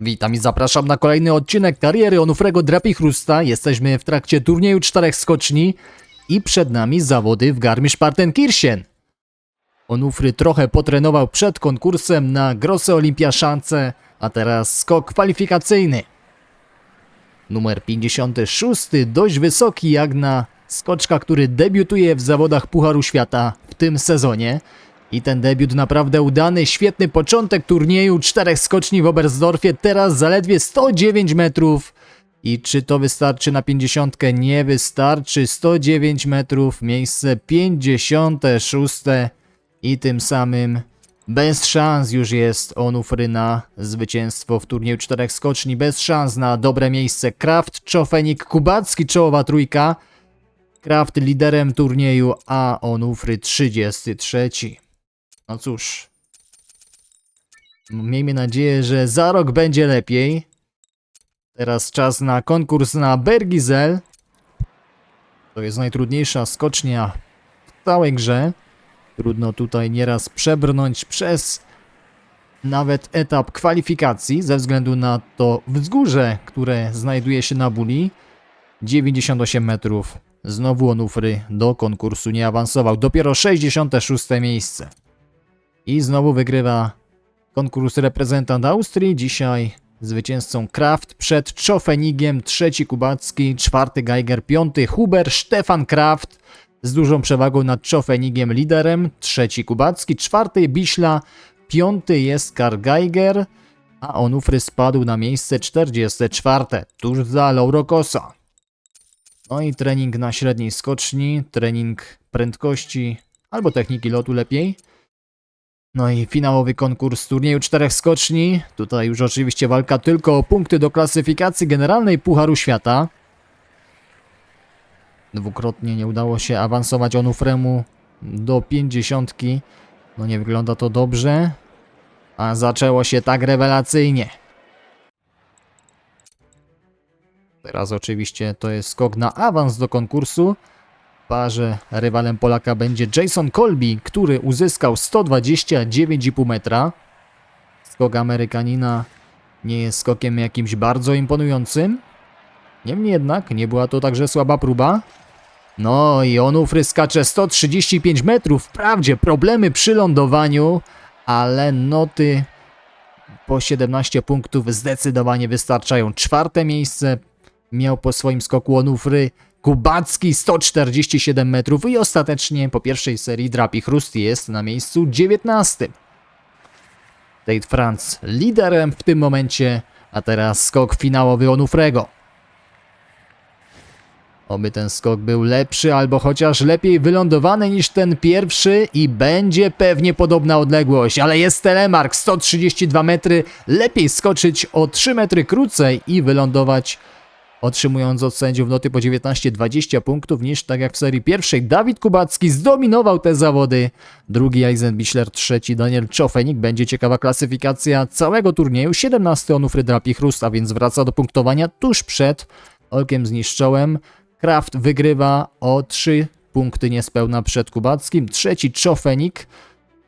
Witam i zapraszam na kolejny odcinek kariery Onufrego Drapichrusta. Jesteśmy w trakcie turnieju czterech skoczni i przed nami zawody w Garmisch-Partenkirchen. Onufry trochę potrenował przed konkursem na Grosse Olympiaszance, a teraz skok kwalifikacyjny. Numer 56, dość wysoki jak na skoczka, który debiutuje w zawodach Pucharu Świata w tym sezonie. I ten debiut naprawdę udany, świetny początek turnieju, czterech skoczni w Oberstdorfie, teraz zaledwie 109 metrów. I czy to wystarczy na 50? Nie wystarczy, 109 metrów, miejsce 56 i tym samym bez szans już jest Onufry na zwycięstwo w turnieju czterech skoczni, bez szans na dobre miejsce. Kraft, Czofenik, Kubacki, czołowa trójka. Kraft liderem turnieju, a Onufry 33. No cóż. Miejmy nadzieję, że za rok będzie lepiej. Teraz czas na konkurs na Bergizel. To jest najtrudniejsza skocznia w całej grze. Trudno tutaj nieraz przebrnąć przez nawet etap kwalifikacji ze względu na to wzgórze, które znajduje się na buli. 98 metrów. Znowu Onufry do konkursu nie awansował. Dopiero 66 miejsce. I znowu wygrywa konkurs reprezentant Austrii. Dzisiaj zwycięzcą Kraft przed Czofenigiem, trzeci Kubacki, czwarty Geiger, piąty Huber, Stefan Kraft z dużą przewagą nad Czofenigiem liderem, trzeci Kubacki, czwarty Biśla, piąty jest Karl Geiger, a Onufry spadł na miejsce 44, tuż za Lauro Kosa. No i trening na średniej skoczni, trening prędkości albo techniki lotu lepiej. No i finałowy konkurs turnieju czterech skoczni. Tutaj już oczywiście walka tylko o punkty do klasyfikacji generalnej Pucharu Świata. Dwukrotnie nie udało się awansować Onufremu do pięćdziesiątki. No nie wygląda to dobrze. A zaczęło się tak rewelacyjnie. Teraz oczywiście to jest skok na awans do konkursu. Parze rywalem Polaka będzie Jason Colby, który uzyskał 129,5 metra. Skok Amerykanina nie jest skokiem jakimś bardzo imponującym. Niemniej jednak nie była to także słaba próba. No i Onufry skacze 135 metrów. Wprawdzie problemy przy lądowaniu, ale noty po 17 punktów zdecydowanie wystarczają. Czwarte miejsce miał po swoim skoku Onufry Kubacki 147 metrów i ostatecznie po pierwszej serii Drapi Chrust jest na miejscu 19. Tate Franz liderem w tym momencie, a teraz skok finałowy Onufrego. Oby ten skok był lepszy albo chociaż lepiej wylądowany niż ten pierwszy i będzie pewnie podobna odległość, ale jest telemark 132 metry, lepiej skoczyć o 3 metry krócej i wylądować otrzymując od sędziów noty po 19-20 punktów niż tak jak w serii pierwszej. Dawid Kubacki zdominował te zawody. Drugi Eisenbichler, trzeci Daniel Czofenik. Będzie ciekawa klasyfikacja całego turnieju. 17 Onufry Drapichrust, a więc wraca do punktowania tuż przed Olkiem Zniszczołem. Kraft wygrywa o 3 punkty niespełna przed Kubackim. Trzeci Czofenik.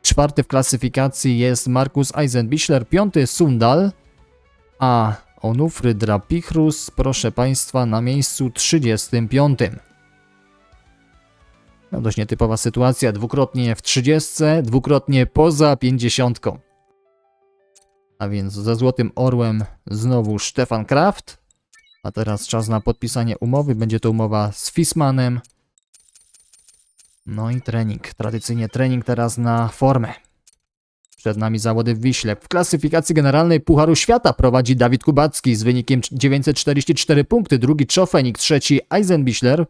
Czwarty w klasyfikacji jest Markus Eisenbichler. Piąty Sundal. A Onufry Drapichrus, proszę Państwa, na miejscu 35. No dość nietypowa sytuacja, dwukrotnie w 30, dwukrotnie poza 50. A więc za Złotym Orłem znowu Stefan Kraft. A teraz czas na podpisanie umowy, będzie to umowa z Fismanem. No i trening, tradycyjnie trening teraz na formę. Przed nami zawody w Wiśle. W klasyfikacji generalnej Pucharu Świata prowadzi Dawid Kubacki z wynikiem 944 punkty, drugi Czofenik, trzeci Eisenbichler,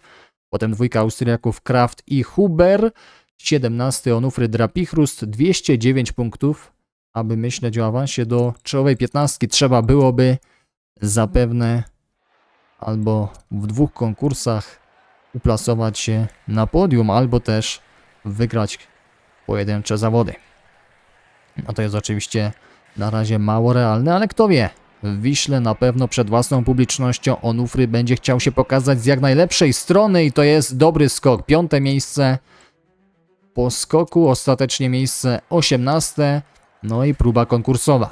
potem dwójka Austriaków Kraft i Huber, 17 Onufry Drapichrust, 209 punktów. Aby myśleć o awansie do czołowej 15 trzeba byłoby zapewne albo w dwóch konkursach uplasować się na podium, albo też wygrać pojedyncze zawody. No to jest oczywiście na razie mało realne, ale kto wie. W Wiśle na pewno przed własną publicznością Onufry będzie chciał się pokazać z jak najlepszej strony i to jest dobry skok. Piąte miejsce po skoku, ostatecznie miejsce osiemnaste, no i próba konkursowa.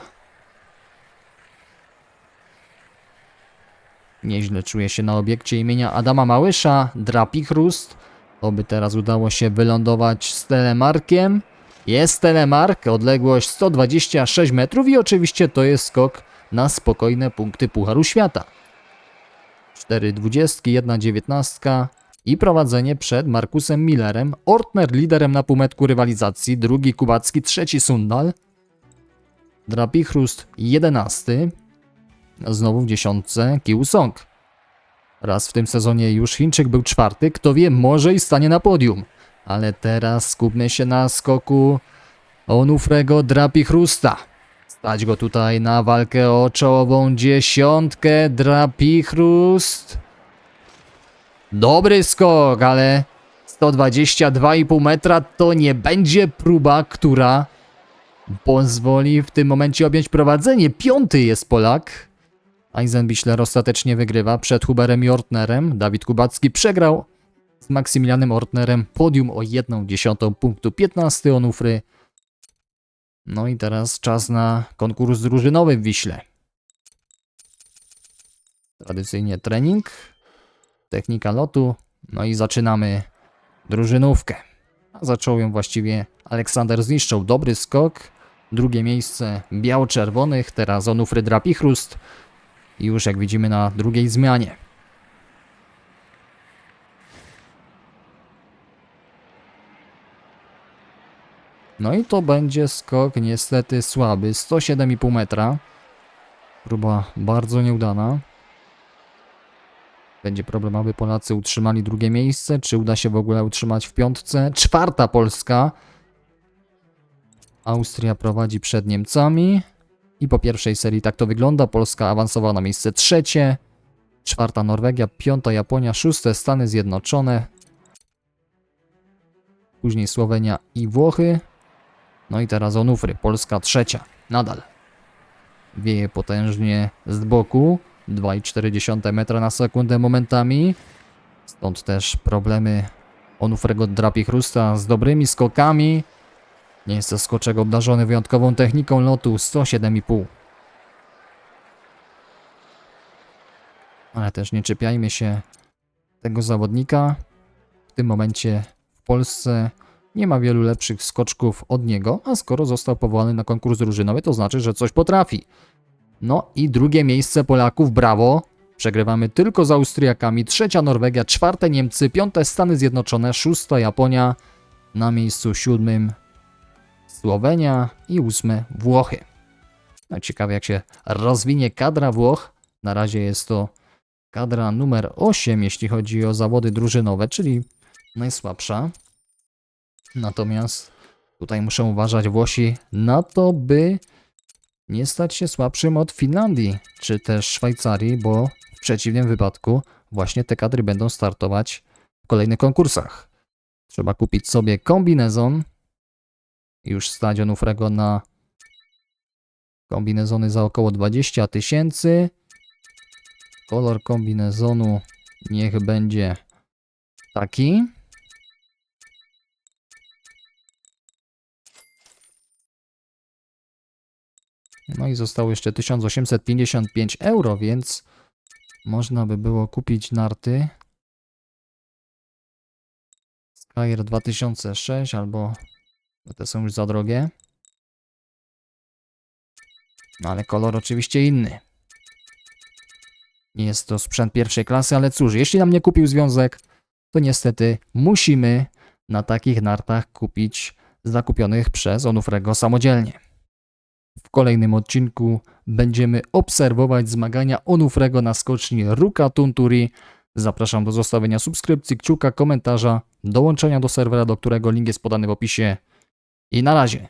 Nieźle czuje się na obiekcie imienia Adama Małysza, Drapichrust. Oby teraz udało się wylądować z telemarkiem. Jest telemark, odległość 126 metrów i oczywiście to jest skok na spokojne punkty Pucharu Świata. 4 dwudziestki, 1 dziewiętnastka i prowadzenie przed Markusem Millerem. Ortner liderem na półmetku rywalizacji, drugi Kubacki, trzeci Sundal. Drapichrust 11. Znowu w dziesiątce Kiu Song. Raz w tym sezonie już Chińczyk był czwarty, kto wie, może i stanie na podium. Ale teraz skupmy się na skoku Onufrego Drapichrusta. Stać go tutaj na walkę o czołową dziesiątkę. Drapichrust. Dobry skok, ale 122,5 metra to nie będzie próba, która pozwoli w tym momencie objąć prowadzenie. Piąty jest Polak. Eisenbichler ostatecznie wygrywa przed Huberem i Ortnerem. Dawid Kubacki przegrał z Maksymilianem Ortnerem podium o 1 dziesiątą punktu 15 Onufry. No i teraz czas na konkurs drużynowy w Wiśle. Tradycyjnie trening, technika lotu, no i zaczynamy drużynówkę. Zaczął ją właściwie Aleksander Zniszczą. Dobry skok, drugie miejsce biało-czerwonych, teraz Onufry Drapichrust i już jak widzimy na drugiej zmianie. No i to będzie skok niestety słaby, 107,5 metra. Próba bardzo nieudana. Będzie problem, aby Polacy utrzymali drugie miejsce. Czy uda się w ogóle utrzymać w piątce? Czwarta Polska. Austria prowadzi przed Niemcami. I po pierwszej serii tak to wygląda. Polska awansowała na miejsce trzecie. Czwarta Norwegia, piąta Japonia, szóste Stany Zjednoczone. Później Słowenia i Włochy. No i teraz Onufry, Polska trzecia. Nadal. Wieje potężnie z boku. 2,4 metra na sekundę momentami. Stąd też problemy Onufrego Drapichrusta z dobrymi skokami. Nie jest to skoczek obdarzony wyjątkową techniką lotu 107,5. Ale też nie czepiajmy się tego zawodnika. W tym momencie w Polsce nie ma wielu lepszych skoczków od niego, a skoro został powołany na konkurs drużynowy, to znaczy, że coś potrafi. No i drugie miejsce Polaków, brawo. Przegrywamy tylko z Austriakami, trzecia Norwegia, czwarte Niemcy, piąte Stany Zjednoczone, szósta Japonia, na miejscu siódmym Słowenia i ósme Włochy. No ciekawe jak się rozwinie kadra Włoch. Na razie jest to kadra numer 8, jeśli chodzi o zawody drużynowe, czyli najsłabsza. Natomiast tutaj muszą uważać Włosi na to, by nie stać się słabszym od Finlandii czy też Szwajcarii, bo w przeciwnym wypadku właśnie te kadry będą startować w kolejnych konkursach. Trzeba kupić sobie kombinezon. Już stadion Ufrego na kombinezony za około 20 tysięcy. Kolor kombinezonu niech będzie taki. No i zostało jeszcze 1855 euro, więc można by było kupić narty Skyer 2006 albo te są już za drogie. No ale kolor oczywiście inny. Nie jest to sprzęt pierwszej klasy, ale cóż, jeśli nam nie kupił związek, to niestety musimy na takich nartach kupić zakupionych przez Onufrego samodzielnie. Kolejnym odcinku będziemy obserwować zmagania Onufrego na skoczni Ruka Tunturi. Zapraszam do zostawienia subskrypcji, kciuka, komentarza, dołączenia do serwera, do którego link jest podany w opisie. I na razie.